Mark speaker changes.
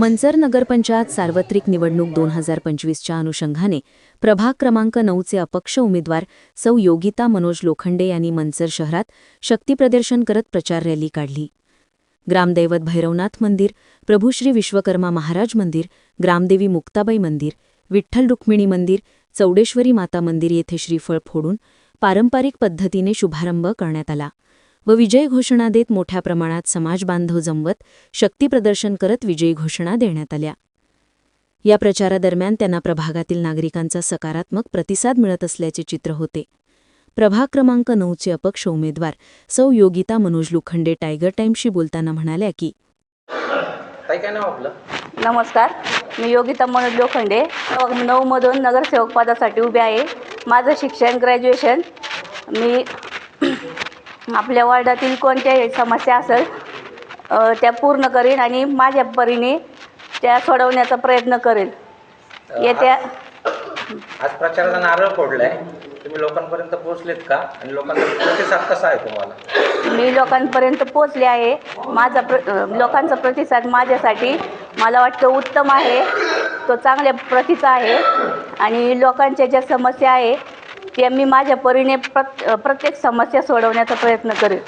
Speaker 1: मंजर नगरपंचायत सार्वत्रिक निवडणूक दोन हजार पंचवीसच्या अनुषंगाने प्रभाग क्रमांक नऊचे अपक्ष उमेदवार सौ योगिता मनोज लोखंडे यांनी मंचर शहरात शक्तीप्रदर्शन करत प्रचार रॅली काढली. ग्रामदैवत भैरवनाथ मंदिर प्रभूश्री विश्वकर्मा महाराज मंदिर ग्रामदेवी मुक्ताबाई मंदिर विठ्ठल रुक्मिणी मंदिर चौडेश्वरी माता मंदिर येथे श्रीफळ फोडून पारंपरिक पद्धतीने शुभारंभ करण्यात आला. व विजय घोषणा देत मोठ्या प्रमाणात समाजबांधव जमवत शक्तीप्रदर्शन करत विजयी घोषणा देण्यात आल्या. या प्रचारादरम्यान त्यांना प्रभागातील नागरिकांचा सकारात्मक प्रतिसाद मिळत असल्याचे चित्र होते. प्रभाग क्रमांक नऊचे अपक्ष उमेदवार सौ योगिता मनोज लोखंडे टायगर टाईमशी बोलताना म्हणाल्या की
Speaker 2: ताई काय नाव आपलं?
Speaker 3: नमस्कार. मी योगिता मनोज लोखंडे. प्रभाग नऊमधून नगरसेवक पदासाठी उभे आहे. माझं शिक्षण ग्रॅज्युएशन मी आपल्या वार्डातील कोणत्याही समस्या असेल त्या पूर्ण करीन आणि माझ्या परीने त्या सोडवण्याचा प्रयत्न करेल. येत्या
Speaker 2: आज प्रचाराचा नारळ फोडलाय. तुम्ही लोकांपर्यंत पोहोचलेत का? आणि लोकांचा प्रतिसाद कसा आहे तुम्हाला?
Speaker 3: मी लोकांपर्यंत पोचले आहे. माझा प्र लोकांचा प्रतिसाद माझ्यासाठी मला वाटतं उत्तम आहे. तो चांगल्या प्रतीचा आहे. आणि लोकांच्या ज्या समस्या आहे ते मी माझ्या परीने प्रत प्रत्येक समस्या सोडवण्याचा प्रयत्न करेन